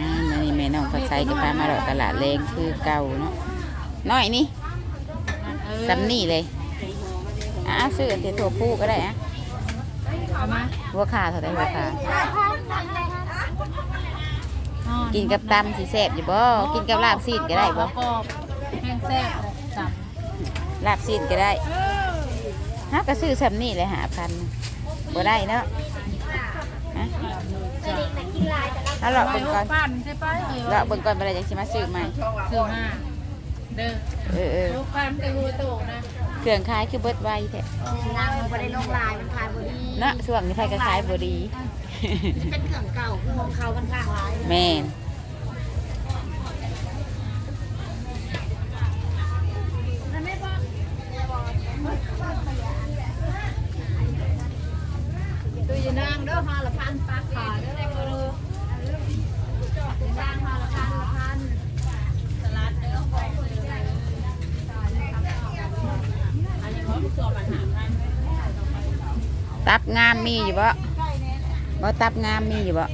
อ่ามื้อนี้แม่น้องเขาใช้กับพามาเลาะตลาดเลงคือเก่าเนาะน้อยนี่ซำนี่เลยอะซื้ออันที่ถั่วปูก็ได้อะเอามาหัวขาเท่าไหร่หัวขากินกับตำสิแซ่บอยู่บ่ กินกับลาบซีดก็ได้บ่กรอบแห้งแซ่บเลยจับลาบซีดก็ได้ฮะก็ซื้อซำนี่เลยหาพันบ่ได้เนาะฮะ เอาเลาะเบิ่งก่อนปั้นใช่ปะเลาะเบิ่งก่อนบ่ได้จังสิมาซื้อใหม่ซื้อมาเด้อเออเออลูกปั้นไปหัวโตนะเครื่องขายคือเบิดไวแท้นางมันบ่ได้ลงลายมันขายบ่ดีเนาะช่วงนี้ไผก็ขายบ่ดีเป็นเครื่องเก่าคือของเขามันข้างลายแม่นตัวอยานางเด้อหาละพันปลาขาเด้อ ตับงามมีอยู่บ่บ่ตับงามมีอยู่บ่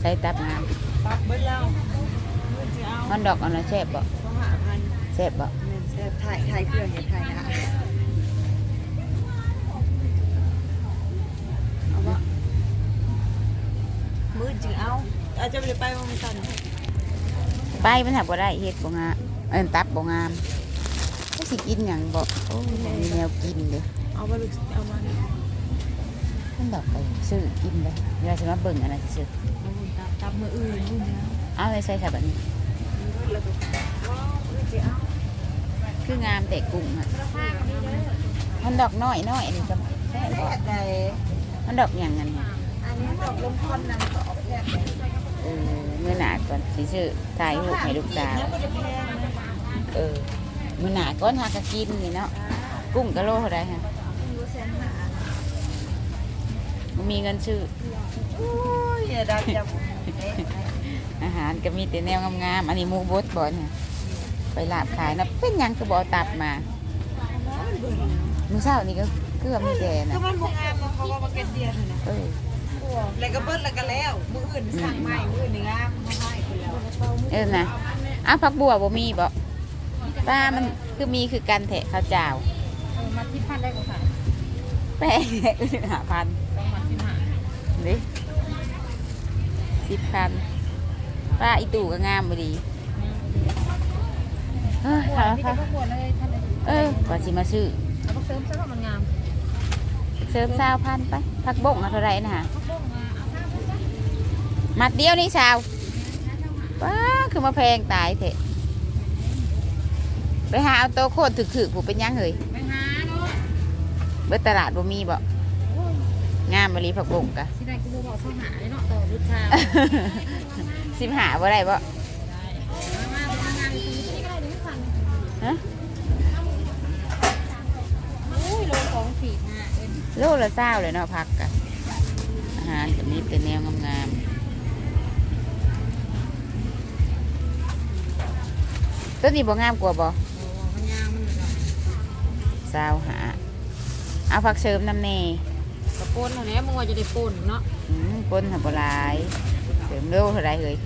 ใส่ตับงามตับเบิ้ลแล้วมันดอกอันนั้นแซ่บบ่แซ่บบ่แซ่บถ่ายถ่ายเครื่องอย่าถ่ายนะเอาวะมืดจึงเอาอาจจะไป ไปวงกันไปมันหักบ่ได้เฮ็ดบ่งามเอิ้นตับบ่งามก็สิกินหยังบ่โอ้ยบ่มีแนวกินเด้อเอามาลึกเอามาเนี่ยมันดอกไปซื้อกินเลยเวลาสิมาเบิ่งอันนั้นซื้อเอาหุ่นตับตับมืออื่นมือเนี้ยเอาเลยใส่ค่ะบัดนี้แล้วก็ว้าวมืดจะเอาคืองามแต่กุ้งอะมันดอกน้อยน้อยอันนี้ก็แซ่บบ่แซ่บใดมันดอกหยังอันนี้อันนี้ดอกลมควันนั่นก็ออกแซ่บ เลยเออมื้อหน้าก่อนสิซื้อถ่ายรูปให้ลูกสาวแล้วก็จะแพงนะเออมื้อหน้าก่อนหาก็กินนี่เนาะกุ้งกะโลเท่าใดฮะดูแสนหาบ่มีเงินซื้ออุ้ยอย่าดับจับเอ๊ะอาหารก็มีแต่แนวงามๆอันนี้หมูบดบ่เนี่ยไปลาบขายนะเป็นหยังคือบ่เอาตับมามื้อเช้านี่ก็คือว่ามีแต่ก็นะมันบ่งามเนาะเพราะว่ามันเป็นเดียนนะเออแล้วก็เบิ้ลแล้วก็แล้วมื ออื่นสั่งใหม่มืออื่นนี่งามมาให้คนแล้วเออนะอ้าวผักบัวบ่มีบ่ป้ามันคือมีคือกันแทะข้าวเจ้าเออมาที่พันได้ก็ขายแป้งอื่นหาพันต้องมาที่หาดิสิบพันป้าอีตู่ก็งามบ่ดีเฮ้ยหัวค่ะนี่ค่ะก็หัวเลยท่านเลยเออก่อนสิมาซื้อแล้วก็เสริมซะว่ามันงามเสริมสาวพันไปผักบงเอาเท่าไหรนะฮะเขาบอกมาเอาข้าวไป มัดเดียวนี่สาวป้าคือมาแพงตายเถอะไปหาเอาโตโคตรถึกๆผูเป็นยังเฮ้ยไปหาเนาะเบิดตลาดบ่มีบ่งามบรีผักบุงกะที่ไหนกูบอกเขาหาเนาะต่อรุดชาสิบหาบ่ได้บ่ฮะโลละเศร้าเลยเนาะผักกะอาหารก็มีแต่แนวงาม ต้นนี้บ่งามกว่าบ่โอ้มันยางมันเลยสาวหาเอาผักเสริมน้ำแน่กระปนเท่านี้มึงว่าจะได้ปนเนาะอืมปนหับหลายเสริมโลเท่าไรเฮ้ย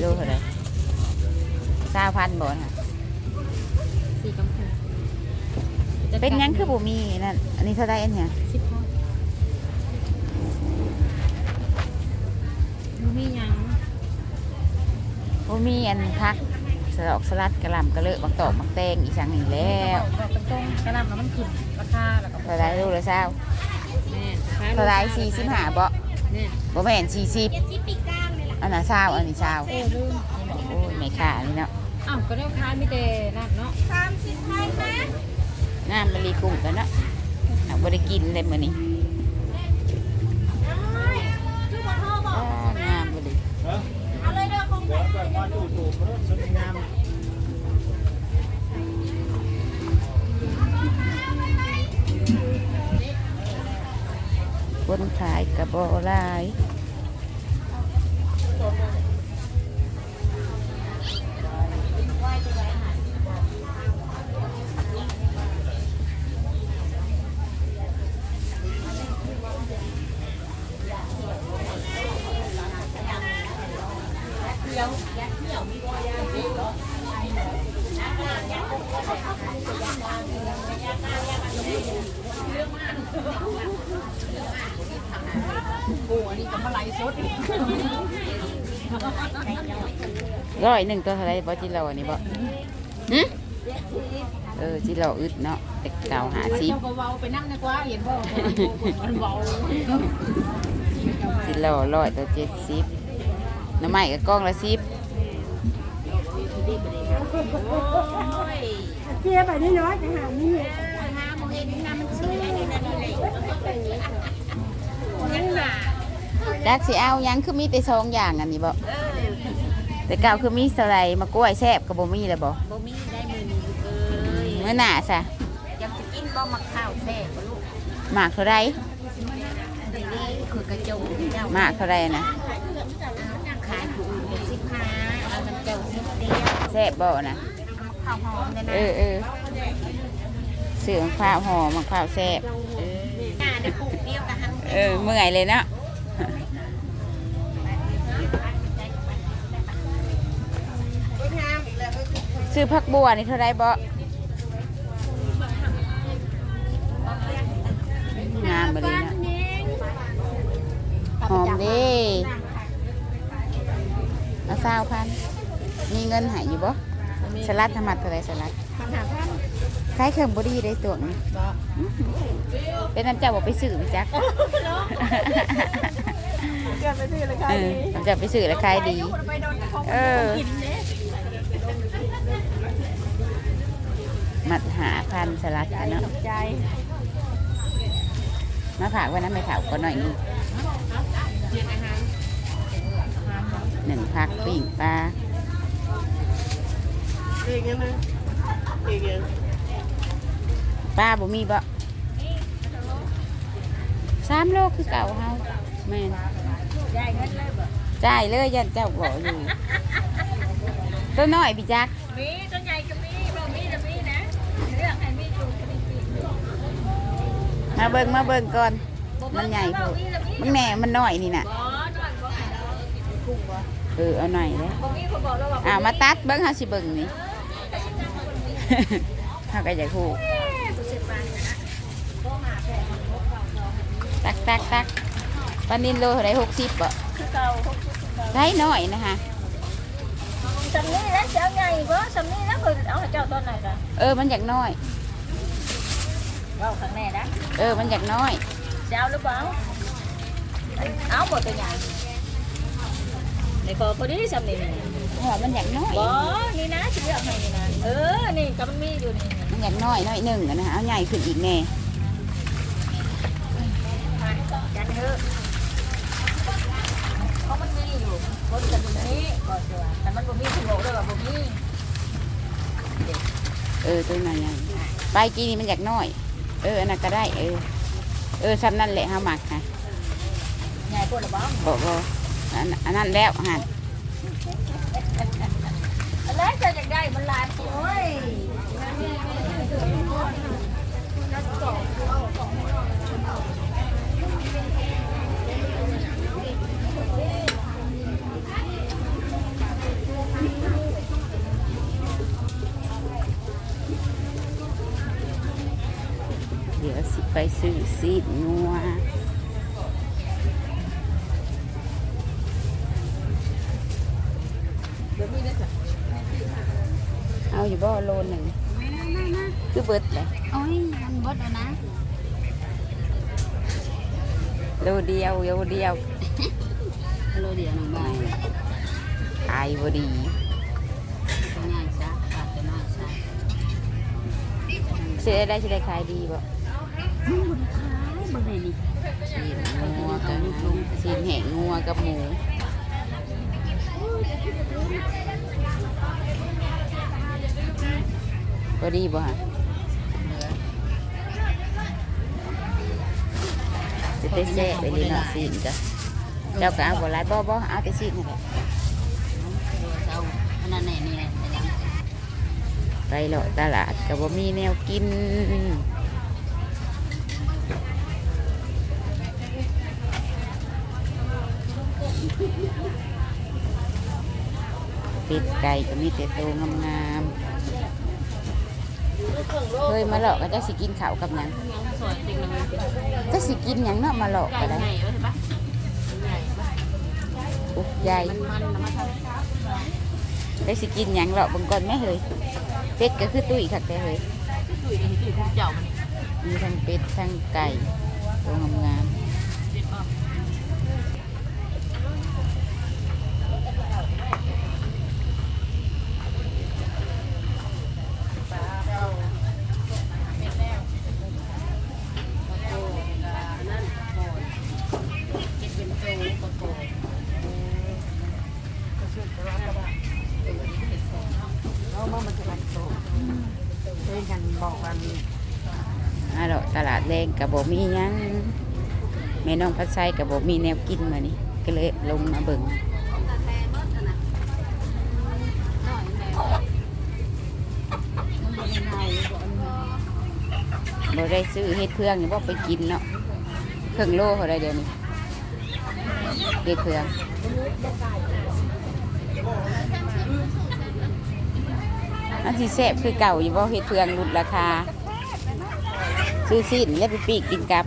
โลเท่าไรสาวพันบ่น่ะสี่กำพูเป็นหยังคือบ่มีนั่นอันนี้เท่าไรอันเนี่ยสิบห้ อันพักสลอกสลัดกระหล่ำกระเลอะบักตอกบักแตงอีสังนี่แล้วดอกตรงๆกระลำแล้วมันขึ้นราคาแล้วก็เท่าไรโลละเศร้าแม่เท่าไรสี่สิบห้าบ่เนี่ยบ่แม่นสี่สิบอันน่ะเศร้าอันนี้เศร้าเออลืมโอ้ยไม่ค่านี่เนาะอ้าวก็ได้ค้ายมีแต่นั่นเนาะงามมะลีกุ้งกันเนาะเอาบ่ได้กินเลยมื้อนี้อ่างามบ่ดี คนขายกระบอกลาย ร้อยหนึ่งตัวเท่าไรบอจิโร่อันนี้บอหึเออจิโร่อึดเนาะแต่เก่าหาซิบจิโร่ร้อยตัวเจ็ดสิบ น้ำใหม่กับกล้องละสิบเจียไปนิดน้อยจังหานี่หาโมเห็นน้ำมันซื้อได้นี่นั่นนี่ยังหนาจักสิเอายังคือมีแต่สองอย่างอันนี้บ่แต่เก่าคือมีสไลมากล้วยแซ่บกับบ่มีแล้วบ่บ่มีได้มือนี้เอ้ยเมื่อหน้าซะอยากจะกินบ่มักข้าวแซ่บลูกหมากเท่าไรหมากเท่าไรนะ ขายผู้อื่นเป็นสิบห้าเอาน้ำเจ้าสิบเดียว แซ่บบ่นะข้าวหอมเนี่ยนะเออเออซื้อมะพร้าวหอมมะพร้าวแซ่บหน้าได้ปลูกเดียวกับหันเออเมื่อยเลยเนาะงามอีกแล้วซื้อผักบัวนี่เท่าไรบ่งามบ่ดีเนาะหอมเดีเอาสาวพัน มีเงินใหายอยู่บ่สลัดธรรมดเท่าไรสลัดคล้ายเครื่องบดีได้ตัวนี้เป็นน้ำเจ้าบอกไปซื้อจักเกินไปสิเลยค่ะเออน้ำเจ้าไปซื้อแล้วขายดีไปโดนเจ้าของเออกินเด้มัดหาพันสลัดกันเนาะใจมาฝากไว้นะไม่ถาวก็หน่อยหนึงหนึ่งพักปิ้งปลา เองยังไงเองยังปลาบ่มีบ่สามโลคือเก่าเฮาแม่นได้เงินเลยบ่จ่ายเลยยันเจ้าบอกอยู่ตัวน้อยพี่จักมีตัวใหญ่ก็มีบ่มีก็มีนะเลือกให้มีอยู่ก็มีกินมาเบิ่งมาเบิ่งก่อนมันใหญ่โพดมันแหน่มันน้อยนี่น่ะบ่นอนบ่ให้เรากินกุ้งบ่เออเอาหน่อยเลยบ่มีคนบอกเราว่าอ่ามาตัดเบิ่งเฮาสิเบิ่งนี่ เฮาก็อยากฮู้สุดสิบบาทนะบ่มาแพงตักตักตักปลานินโลเท่าไหร่60บ่คือเก่าได้น้อยนะคะสำนี้แล้วเจ้าใหญ่บ่สำนี้แล้วคือเอาให้เจ้าต้นไหนกันเออมันอยากน้อยเว้าข้างแน่นะเออมันอยากน้อยเจ้าหรือเปล่าเอาหมดตัวใหญ่ในคอพอดีสำนี้ หัวมันอยากน้อย บ่นี่นะสิเลือกให้นี่นะ เออ นี่ก็มันมีอยู่นี่มันอยากน้อยน้อยหนึ่งอะนะเอาใหญ่ขึ้นอีกแน่จันเถอะเพราะมันมีอยู่คนกันตรงนี้ก่อนเถอะแต่มันบ่มีคุณบอกเลยว่าบ่มีเออตัวนั้นใหญ่ไปกีนี่มันอยากน้อย เอออันนั้นก็ได้ เออ เออซ้ำนั่นแหละห้ามักค่ะใหญ่ปวดหรือเปล่าบอกว่าอันอันนั้นแล้วหัน แล้วจะอยากได้มันหลายโอ้ยเดี๋ยวสิไปซื้อซีดงัวเอาอยู่บ่โลหนึ่งคือเบิดเลยโอ้ยมันบดแล้วนะโลเดียวโลเดียวโลเดียวหนึ่งใบขายบ่ดีตัวง่ายซะขาดตัวน้อยซะสิได้ได้สิได้ขายดีบ่มึงบนขายบนไหนนี่สีงัวกับสีแห้งงัวกับหมู บ่ดีบ่ฮะจะได้แซ่ไปเลยเนาะสีนจ้ะเจ้าก็เอาบ่หลายบ่บ่เอาแต่สีนนั่นแหละเอาอันนั้นแน่นี่แหละไปเลาะตลาดก็บ่มีแนวกินเป็ดไก่ก็มีแต่โตวงามๆ เฮ้ยมาหลอกก็จะสิกินข้าวกับหยังสวยจริงเลยจะสิกินหยังเนาะมาหลอกไก่ก็ได้ใหญ่ใช่ปะใหญ่ปะอุ๊ยใหญ่มันนะมาทได้สิกินหยังหรอกบางก่อนแม่เฮ้ยเป็ดก็คือตุ้ยคักแต่เฮ้ยำตุ๋ยนี่ตุ๋ยผู้เจ้ามันมีทั้งเป็ดทั้งไก่ตัวงามเด็ดออก เราเมื่อมันจะมันโตเล่นกันบอกกัน ๆอะดอกตลาดแรงกับบ่มียังแม่น้องพัดไซกับบ่มีแนวกินมานี่ก็เลยลงมาเบิ่งบ่ได้ซื้อเฮ็ดเพื่องนี่บ่ไปกินเนาะเครื่องโลเท่าไรเดี๋ยวนี้เฮ็ดเพื่องอันที่แซ่บคือเก่าอยู่บ่เฮ็ดเพื่องลดราคา ซื้อสิ้นแล้วไปปีกกินกับ